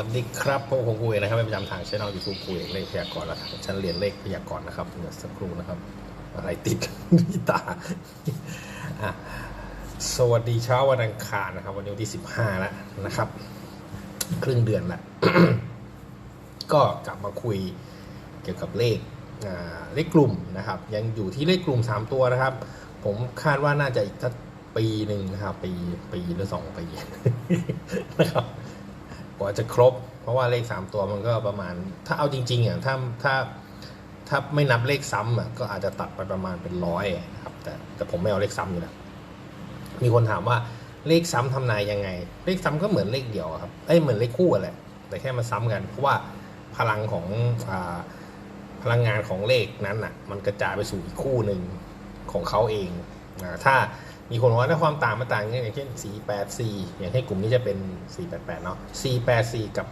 สวัสดีครับพวกผมคุยนะครับเป็นประจำทางช่องยูทูบคุยเลขพยากรณ์แล้วครับฉันเรียนเลขพยากรณ์นะครับเดี๋ยวสักครู่นะครับ อะไรติดที่ตาสวัสดีเช้าวันอังคารนะครับ วันนี้วันที่สิบห้าแล้วนะครับ ครึ่งเดือนแล้วก็กลับมาคุยเกี่ยวกับเลขเลขกลุ่มนะครับ ยังอยู่ที่เลขกลุ่ม 3 ตัวนะครับ ผมคาดว่าน่าจะอีกสักปีหนึ่งนะครับ ปีปีหรือสองปีนะครับ กว่าจะครบ เพราะว่าเลข3ตัวมันก็ประมาณ ถ้าเอาจริงๆอะถ้าถ้าถ้าไม่นับเลขซ้ำอะก็อาจจะตัดไปประมาณเป็นร้อยนะครับ แต่แต่ผมไม่เอาเลขซ้ำอยู่แล้วมีคนถามว่าเลขซ้ำทำนายยังไง เลขซ้ำก็เหมือนเลขเดียวครับเอ้ยเหมือนเลขคู่แหละ แต่แค่มาซ้ำกัน เพราะว่าพลังของอพลังงานของเลขนั้นอะ มันกระจายไปสู่อีกคู่หนึ่งของเขาเองอถ้า มีคนบอกว่าถ้าความต่างมันต่างกันอย่างเช่น 484 อย่างให้กลุ่มนี้จะเป็น 488 เนาะ 484 กับ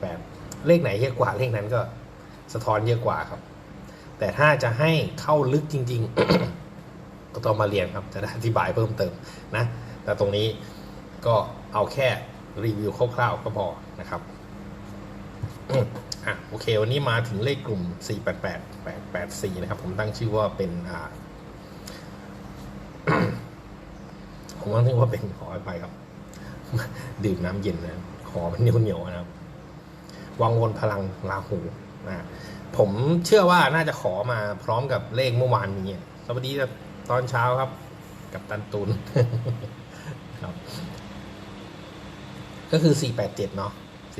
848 เลขไหนเยอะกว่าเลขนั้นก็สะท้อนเยอะกว่าครับ แต่ถ้าจะให้เข้าลึกจริง ๆ ก็ต้องมาเรียนครับ จะได้อธิบายเพิ่มเติมนะ แต่ตรงนี้ก็เอาแค่รีวิวคร่าวๆก็พอนะครับอะโอเค วันนี้มาถึงเลขกลุ่ม 488 884 นะครับ ผมตั้งชื่อว่าเป็นอ่า ผมตั้งชื่อว่าเป็นขออภัยครับ ดื่มน้ำเย็นนะขอมันเหนียวๆนะครับวังวนพลังลาหูนะผมเชื่อว่าน่าจะขอมาพร้อมกับเลขเมื่อวานนี้สวัสดีครับตอนเช้าครับ กับตันตุนครับก็คือ 487 เนาะ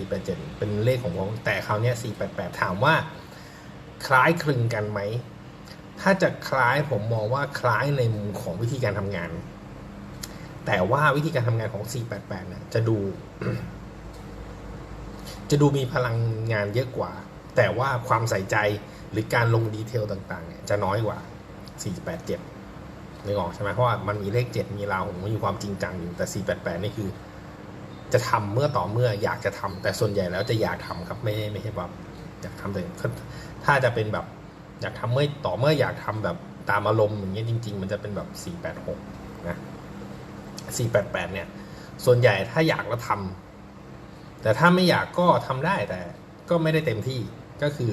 487 เป็นเลขของผมแต่คราวนี้488 ถามว่า คล้ายคลึงกันไหม ถ้าจะคล้ายผมมองว่าคล้ายในมุมของวิธีการทำงาน แต่ว่าวิธีการทำงานของ 488เนี่ยจะดู จะดูมีพลังงานเยอะกว่า แต่ว่าความใส่ใจหรือการลงดีเทลต่างๆเนี่ยจะน้อยกว่า 487นึกออกใช่ไหมเพราะว่ามันมีเลข 7 มีราวผมมีความจริงจังอยู่แต่ 488 นี่คือ จะทำเมื่อต่อเมื่ออยากจะทำแต่ส่วนใหญ่แล้วจะอยากทำครับไม่ไม่ใช่แบบอยากทำแต่ถ้าจะเป็นแบบอยากทำเมื่อต่อเมื่ออยากทำแบบตามอารมณ์อย่างเงี้ยจริง ๆ มันจะเป็นแบบ 486 นะ 488 เนี่ย ส่วนใหญ่ถ้าอยากแล้วทำแต่ถ้าไม่อยากก็ทำได้แต่ก็ไม่ได้เต็มที่ก็คือ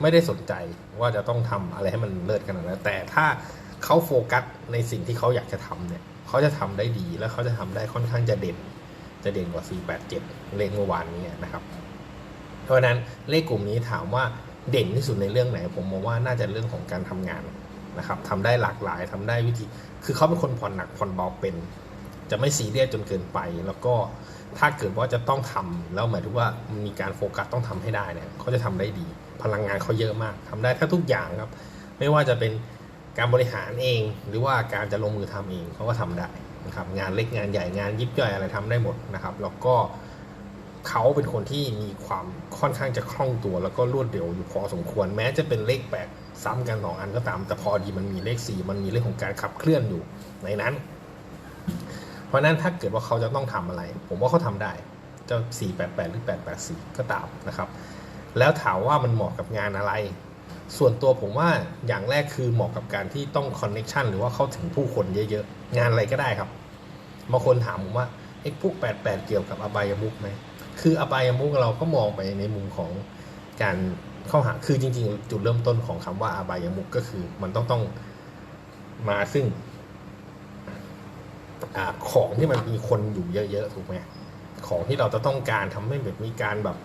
ไม่ได้สนใจว่าจะต้องทำอะไรให้มันเลิศขนาดนั้นแต่ถ้าเขาโฟกัสในสิ่งที่เขาอยากจะทำเนี่ยเขาจะทำได้ดีแล้วเขาจะทำได้ค่อนข้างจะเด่น จะเด่นกว่า 487 เลขเมื่อวานนี้นะครับเพราะฉะนั้นเลขกลุ่มนี้ถามว่าเด่นที่สุดในเรื่องไหน ผมมองว่าน่าจะเรื่องของการทำงานนะครับทำได้หลากหลายทำได้วิธี คือเขาเป็นคนผ่อนหนักผ่อนเบาเป็น จะไม่ซีเรียสจนเกินไป แล้วก็ถ้าเกิดว่าจะต้องทำแล้วหมายถึงว่ามีการโฟกัสต้องทำให้ได้เนี่ยเขาจะทำได้ดี พลังงานเขาเยอะมากทำได้แทบทุกอย่างครับ ไม่ว่าจะเป็นการบริหารเอง หรือว่าการจะลงมือทำเองเขาก็ทำได้นะครับงานเล็กงานใหญ่งานยิบย่อยอะไรทำได้หมดนะครับ แล้วก็เขาเป็นคนที่มีความค่อนข้างจะคล่องตัว แล้วก็รวดเร็วอยู่พอสมควร แม้จะเป็นเลขแปดซ้ำกันสองอันก็ตาม แต่พอดีมันมีเลขสี่มันมีเรื่องของการขับเคลื่อนอยู่ในนั้น เพราะนั้นถ้าเกิดว่าเขาจะต้องทำอะไร ผมว่าเขาทำได้จะ488 หรือ 884 ก็ตามนะครับ แล้วถามว่ามันเหมาะกับงานอะไร ส่วนตัวผมว่าอย่างแรกคือเหมาะกับการที่ต้องคอนเน็ชันหรือว่าเข้าถึงผู้คนเยอะๆ งานอะไรก็ได้ครับบางคนถามผมว่าไอ้พวก 88 เกี่ยวกับอบายมุกไหม คืออบายมุกเราก็มองไปในมุมของการเข้าหา คือจริง ๆ จุดเริ่มต้นของคำว่าอบายมุกก็คือมันต้องต้องมาซึ่ง อของที่มันมีคนอยู่เยอะๆถูกไหมของที่เราจะต้องการทำให้แบบมีการแบบ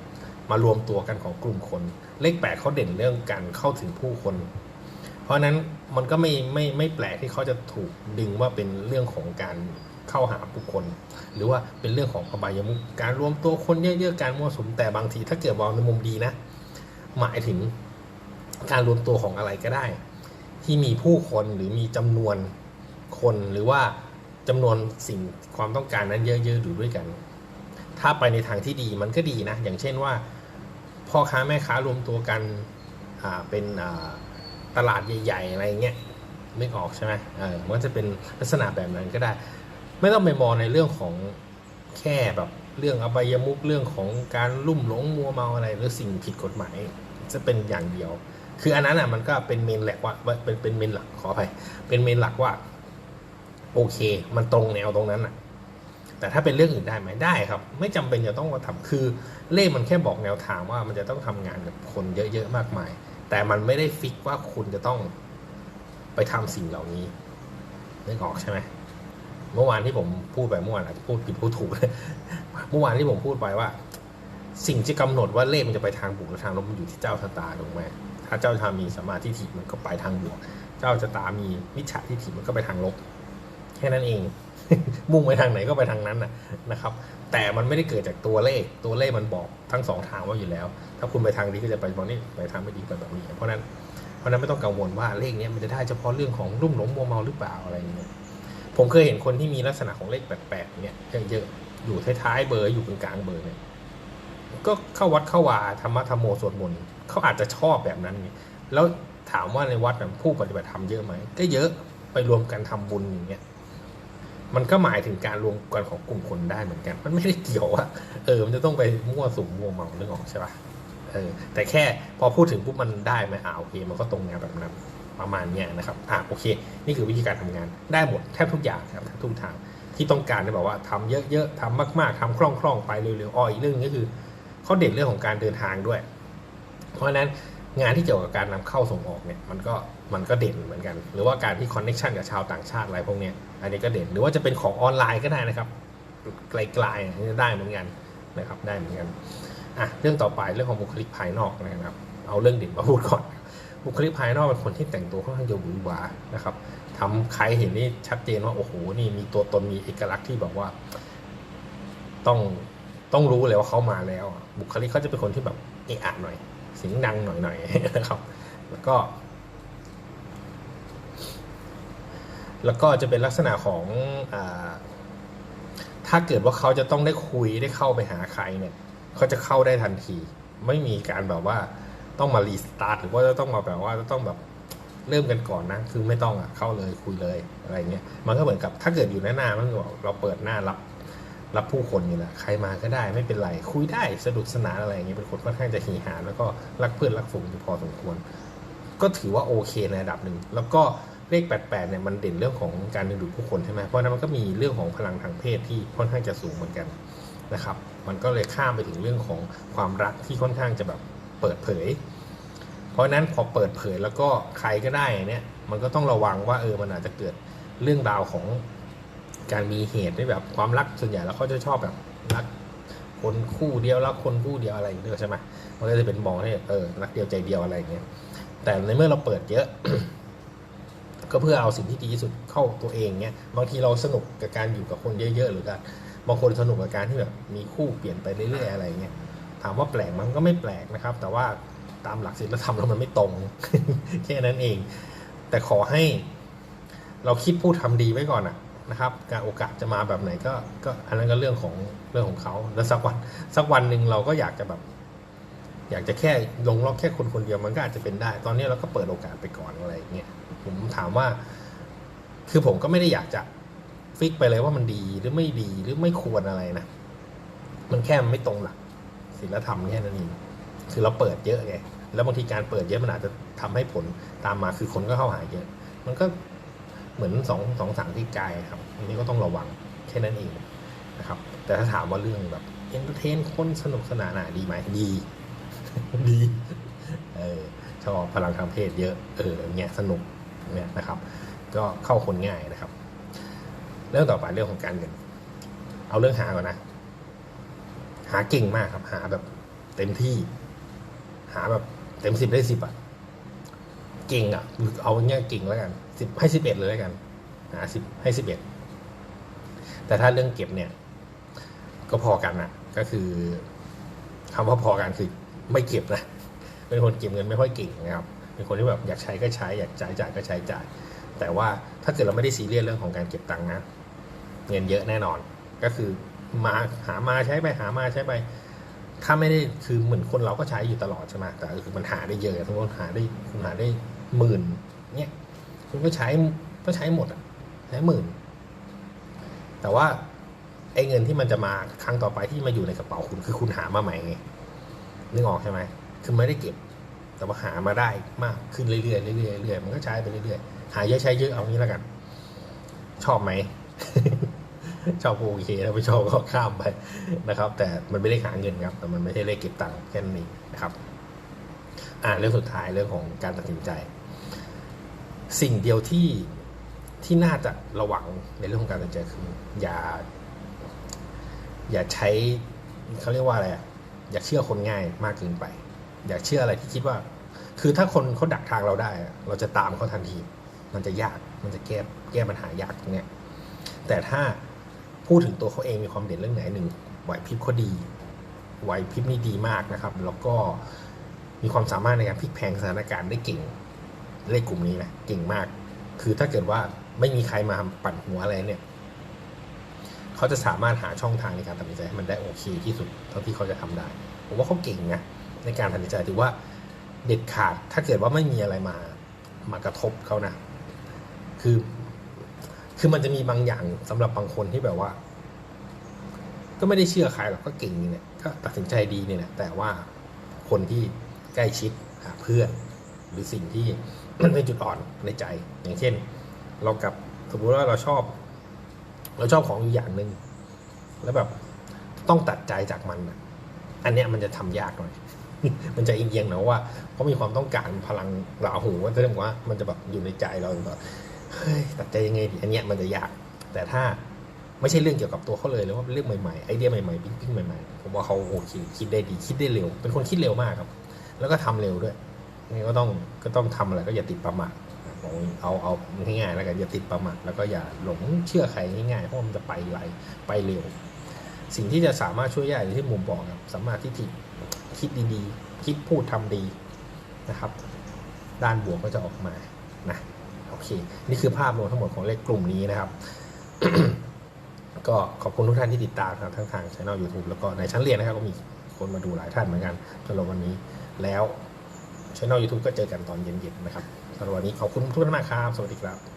มารวมตัวกันของกลุ่มคน เลขแปดเขาเด่นเรื่องการเข้าถึงผู้คน เพราะฉะนั้นมันก็ไม่ไม่ไม่แปลกที่เขาจะถูกดึงว่าเป็นเรื่องของการเข้าหาบุคคล หรือว่าเป็นเรื่องของอบายมุขการรวมตัวคนเยอะๆการมั่วสุมแต่บางทีถ้าเกิดมองในมุมดีนะ หมายถึงการรวมตัวของอะไรก็ได้ ที่มีผู้คนหรือมีจำนวนคนหรือว่า จำนวนสิ่งความต้องการนั้นเยอะๆอยู่ด้วยกัน ถ้าไปในทางที่ดีมันก็ดีนะ อย่างเช่นว่าพ่อค้าแม่ค้ารวมตัวกันเป็นตลาดใหญ่ๆอะไรเงี้ยนึกออกใช่ไหมเออมันก็จะเป็นลักษณะแบบนั้นก็ได้ ไม่ต้องไปมองในเรื่องของแค่แบบเรื่องอบายมุกเรื่องของการลุ่มหลงมัวเมาอะไรหรือสิ่งผิดกฎหมายจะเป็นอย่างเดียว คืออันนั้นอะมันก็เป็นเมนหลักว่าเป็นเป็นเมนหลักขออภัยเป็นเมนหลักว่า โอเค มันตรงแนวตรงนั้นอะแต่ถ้าเป็นเรื่องอื่นได้ไหมได้ครับ ไม่จำเป็นจะต้องมาทำคือเลขมันแค่บอกแนวทางว่ามันจะต้องทำงานกับคนเยอะๆมากมาย แต่มันไม่ได้ฟิกว่าคุณจะต้องไปทำสิ่งเหล่านี้นึกออกใช่ไหมเมื่อวานที่ผมพูดไปเมื่อวานอาจจะพูดผิดพูดถูกเมื่อวานที่ผมพูดไปว่า สิ่งที่กำหนดว่าเลขมันจะไปทางบวกหรือทางลบมันอยู่ที่เจ้าชะตาถูกไหมถ้าเจ้าชะตามีสมาธิฐิมันก็ไปทางบวก เจ้าชะตามีมิจฉาทิฏฐิมันก็ไปทางลบ แค่นั้นเอง มุ่งไปทางไหนก็ไปทางนั้นนะครับ แต่มันไม่ได้เกิดจากตัวเลข ตัวเลขมันบอกทั้งสองทางว่าอยู่แล้ว ถ้าคุณไปทางดีก็จะไปบางนี้ไปทางไม่ดีไปแบบนี้ เพราะนั้นเพราะนั้นไม่ต้องกังวลว่าเลขเนี้ยมันจะได้เฉพาะเรื่องของรุ่มหลงมัวเมาหรือเปล่าอะไรอย่างเงี้ยผมเคยเห็นคนที่มีลักษณะของเลขแปลกๆเนี่ยเยอะๆอยู่ท้ายๆเบอร์อยู่กลางๆเบอร์เนี่ยก็เข้าวัดเข้าวาธรรมะธรรมโมสวดมนต์เขาอาจจะชอบแบบนั้นไงแล้วถามว่าในวัดน่ะผู้ปฏิบัติธรรมเยอะไหมก็เยอะไปรวมกันทำบุญอย่างเงี้ย มันก็หมายถึงการรวมกันของกลุ่มคนได้เหมือนกัน มันไม่ได้เกี่ยวว่าเออ มันจะต้องไปมั่วสุมมั่วเมาเรื่องออกใช่ปะเออ แต่แค่พอพูดถึงปุ๊บมันได้ไหมอ่าโอเค มันก็ตรงแนวแบบนั้นประมาณเนี้ยนะครับ อ่าโอเค นี่คือวิธีการทำงาน ได้หมดแทบทุกอย่างครับแทบทุกทาง ที่ต้องการเนี่ยบอกว่าทำเยอะๆทำมาก ๆทำคล่องๆไปเร็วๆอ้ออีกเรื่องนึงก็คือเขาเด่นเรื่องของการเดินทางด้วย เพราะฉะนั้น งานที่เกี่ยวกับการนำเข้าส่งออกเนี่ยมันก็มันก็เด่นเหมือนกัน หรือว่าการที่คอนเน็ชันกับชาวต่างชาติอะไรพวกเนี้ยอันนี้ก็เด่นหรือว่าจะเป็นของออนไลน์ก็ได้นะครับ ไกลๆนี่ได้เหมือนกันนะครับได้เหมือนกันอะเรื่องต่อไปเรื่องของบุคลิกภายนอกนะครับ เอาเรื่องเด่นมาพูดก่อน บุคลิกภายนอกเป็นคนที่แต่งตัวค่อนข้างจะหวือหวานะครับทำใครเห็นนี่ชัดเจนว่าโอ้โหนี่มีตัวตนมีเอกลักษณ์ที่แบบว่า ต้องต้องรู้เลยว่าเขามาแล้ว บุคลิกเขาจะเป็นคนที่แบบเอะอะหน่อย เสียงดังหน่อยๆนะครับ แล้วก็ แล้วก็จะเป็นลักษณะของอถ้าเกิดว่าเขาจะต้องได้คุยได้เข้าไปหาใครเนี่ยเขาจะเข้าได้ทันที ไม่มีการแบบว่าต้องมารีสตาร์ทหรือว่าจะต้องมาแบบว่าจะต้องแบบเริ่มกันก่อนนะ คือไม่ต้องอะเข้าเลยคุยเลยอะไรเงี้ย มันก็เหมือนกับถ้าเกิดอยู่หน้าหน้ามันก็เราเปิดหน้ารับ รับผู้คนอยู่แหละใครมาก็ได้ไม่เป็นไร คุยได้สนุกสนานอะไรอย่างเงี้ยเป็นคนค่อนข้างจะหีหาแล้วก็รักเพื่อนรักฝูงอยู่พอสมควร ก็ถือว่าโอเคในระดับหนึ่งแล้วก็เลข 88 เนี่ยมันเด่นเรื่องของการดึงดูดผู้คนใช่ไหมเพราะนั้นมันก็มีเรื่องของพลังทางเพศที่ค่อนข้างจะสูงเหมือนกันนะครับ มันก็เลยข้ามไปถึงเรื่องของความรักที่ค่อนข้างจะแบบเปิดเผย เพราะนั้นพอเปิดเผยแล้วก็ใครก็ได้เนี่ย มันก็ต้องระวังว่าเออมันอาจจะเกิดเรื่องราวของ การมีเหตุด้วยแบบความรักส่วนใหญ่แล้วเขาจะชอบแบบรักคนคู่เดียวรักคนคู่เดียวอะไรอย่างเงี้ยใช่ไหมมันก็จะเป็นมองให้เออรักเดียวใจเดียวอะไรอย่างเงี้ยแต่ในเมื่อเราเปิดเยอะ ก็เพื่อเอาสิ่งที่ดีที่สุดเข้าตัวเองเนี่ยบางทีเราสนุกกับการอยู่กับคนเยอะๆหรือกันบางคนสนุกกับการที่แบบมีคู่เปลี่ยนไปเรื่อยๆอะไรเงี้ยถามว่าแปลกมันก็ไม่แปลกนะครับ แต่ว่าตามหลักศีลธรรมแล้วมันไม่ตรงแค่นั้นเอง แต่ขอให้ เราคิดพูดทำดีไว้ก่อนอะ นะครับ การโอกาสจะมาแบบไหนก็ก็อันนั้นก็เรื่องของเรื่องของเขาแล้วสักวันสักวันหนึ่งเราก็อยากจะแบบ อยากจะแค่ลงล็อกแค่คนคนเดียวมันก็อาจจะเป็นได้ ตอนนี้เราก็เปิดโอกาสไปก่อนอะไรอย่างเงี้ยผมถามว่า คือผมก็ไม่ได้อยากจะฟิกไปเลยว่ามันดีหรือไม่ดีหรือไม่ควรอะไรนะมันแค่ไม่ตรงหลักศีลธรรมแค่นั้นเองคือเราเปิดเยอะไงแล้วบางทีการเปิดเยอะมันอาจจะทำให้ผลตามมาคือคนก็เข้าหาเยอะ มันก็ เหมือนสองสองสางที่กายครับอันนี้ก็ต้องระวังแค่นั้นเองนะครับ แต่ถ้าถามว่าเรื่องแบบเอนเตอร์เทนคนสนุกสนานอะดีไหมดีดีเออชอบพลังทางเพศเยอะเออเนี่ยสนุกเนี่ยนะครับ ก็เข้าคนง่ายนะครับ เรื่องต่อไปเรื่องของการเงิน เอาเรื่องหาก่อนนะ หาเก่งมากครับ หาแบบเต็มที่ หาแบบเต็มสิบได้สิบอะ ก่งอะเอาเงี้ยเก่งแล้วกันสิบให้สิบเอ็ดเลยแล้วกันหาสิบให้สิบเอ็ดแต่ถ้าเรื่องเก็บเนี่ย ก็พอกันนะก็คือคำว่าพอกันคือไม่เก็บนะเป็นคนเก็บเงินไม่ค่อยเก่งนะครับเป็นคนที่แบบอยากใช้ก็ใช้อยากจ่ายจ่ายก็ใช้จ่าย แต่ว่าถ้าเกิดเราไม่ได้ซีเรียสเรื่องของการเก็บตังค์นะเงินเยอะแน่นอน ก็คือมาหามาใช้ไปหามาใช้ไป ถ้าไม่ได้คือเหมือนคนเราก็ใช้อยู่ตลอดใช่ไหมแต่คือมันหาได้เยอะสมมติหาได้คุณหาได้ หมื่นเนี่ยคุณก็ใช้ก็ใช้หมดอะใช้หมื่น แต่ว่าไอ้เงินที่มันจะมาครั้งต่อไปที่มาอยู่ในกระเป๋าคุณคือคุณหามาใหม่ไงนึกออกใช่ไหมคือไม่ได้เก็บ แต่ว่าหามาได้มากขึ้นเรื่อยๆเรื่อยๆเรื่อยๆมันก็ใช้ไปเรื่อยๆหาเยอะใช้เยอะเอางี้แล้วกัน ชอบไหมชอบโอเคถ้าไม่ชอบก็ข้ามไปนะครับ แต่มันไม่ได้หาเงินครับ แต่มันไม่ใช่เลขเก็บตังค์แค่นั้นะครับ อ่าเรื่องสุดท้ายเรื่องของการตัดสินใจ สิ่งเดียวที่ที่น่าจะระวังในเรื่องของการตัดใจคือ อย่า อย่าใช้เขาเรียกว่าอะไรอย่าเชื่อคนง่ายมากเกินไป อย่าเชื่ออะไรที่คิดว่า คือถ้าคนเขาดักทางเราได้ เราจะตามเขาทันที มันจะยากมันจะแก้แก้ปัญหายากตรงเนี้ยแต่ถ้าพูดถึงตัวเขาเองมีความเด่นเรื่องไหนหนึ่งไหวพริบเขาดีไหวพริบนี่ดีมากนะครับ แล้วก็มีความสามารถในการพลิกแพงสถานการณ์ได้เก่ง เลขกลุ่มนี้นะเก่งมาก คือถ้าเกิดว่าไม่มีใครมาปั่นหัวอะไรเนี่ย เขาจะสามารถหาช่องทางในการตัดสินใจให้มันได้โอเคที่สุดเท่าที่เขาจะทำได้ ผมว่าเขาเก่งนะในการตัดสินใจถือว่าเด็ดขาด ถ้าเกิดว่าไม่มีอะไรมามากระทบเขานะ คือ คือมันจะมีบางอย่างสำหรับบางคนที่แบบว่า ก็ไม่ได้เชื่อใครหรอกก็เก่งเนี่แหละก็ตัดสินใจดีเนี่ยแหละแต่ว่าคนที่ใกล้ชิดเพื่อนหรือสิ่งที่ มันเป็นจุดอ่อนในใจ อย่างเช่น เรากับสมมติว่าเราชอบ เราชอบของอยู่อย่างหนึ่งแล้วแบบต้องตัดใจจากมันน่ะอันเนี้ยมันจะทำยากหน่อยมันจะเอียงๆหน่อยว่าเพราะมีความต้องการพลังราหูว่าเรื่องว่า มันจะแบบอยู่ในใจเราแบบเฮ้ยตัดใจยังไงดีอันเนี้ยมันจะยาก แต่ถ้าไม่ใช่เรื่องเกี่ยวกับตัวเขาเลยหรือว่าเป็นเรื่องใหม่ๆไอเดียใหม่ๆปิ๊งๆใหม่ๆผมว่าเขาโอเคคิดได้ดีคิดได้เร็ว เป็นคนคิดเร็วมากครับ แล้วก็ทำเร็วด้วย นี่ก็ต้องก็ต้องทำอะไรก็อย่าติดประมาทเอาเอาง่ายๆแล้วกันอย่าติดประมาทแล้วก็อย่าหลงเชื่อใครง่ายๆเพราะมันจะไปไวไปเร็ว สิ่งที่จะสามารถช่วยได้อย่างที่มุมบอกครับสามารถที่ที่คิดดีๆ คิดพูดทำดีนะครับ ด้านบวกก็จะออกมานะโอเค นี่คือภาพรวมทั้งหมดของเลขกลุ่มนี้นะครับ ก็ขอบคุณทุกท่านที่ติดตามครับทั้งทางช่อง YouTube แล้วก็ในชั้นเรียนนะครับก็มีคนมาดูหลายท่านเหมือนกันสำหรับวันนี้แล้ว ช่องยูทูบก็เจอกันตอนเย็นๆนะครับสำหรับวันนี้ขอบคุณทุกท่านมากครับ สวัสดีครับ